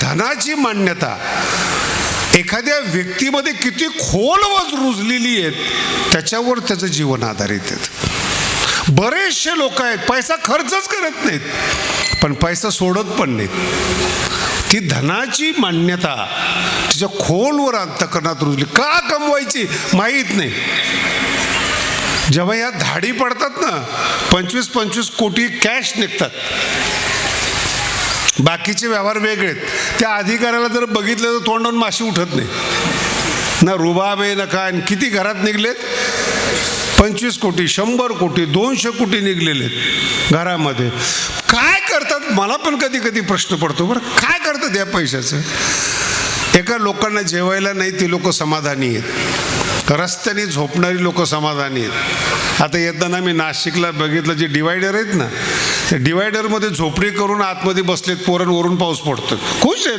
धनाची मान्यता. एखाद्या व्यक्तीमध्ये किती खोलवर रुजलेली आहेत त्याच्यावर त्याचं जीवन आधारित आहेत. बरेचसे लोक आहेत पैसा खर्चच करत नाहीत पण पैसा सोडत पण नाहीत. ती धनाची मान्यता तिच्या खोलवर अंतकरणात रुजली. का कमवायची? माहीत नाही. जेव्हा या धाडी पडतात ना पंचवीस पंचवीस कोटी कॅश निघतात. बाकीचे व्यवहार वेगळे आहेत. त्या अधिकाऱ्याला जर बघितलं तर तोंडावून माशी उठत नाही. ना रुबाब आहे ना काय आणि किती घरात निघलेत? पंचवीस कोटी शंभर कोटी दोनशे कोटी निघलेले आहेत घरामध्ये. काय करतात? मला पण कधी कधी प्रश्न पडतो बरं. काय करतात या पैशाचं? एका लोकांना जेवायला नाही ते लोक समाधानी आहेत. रस्त्याने झोपणारी लोक समाधानी आहेत. आता येताना मी नाशिकला बघितलं जे डिवायडर आहेत ना डिवायडरमध्ये झोपडी करून आतमध्ये बसलेत पोरण वरून पाऊस पडतो खुश आहेत.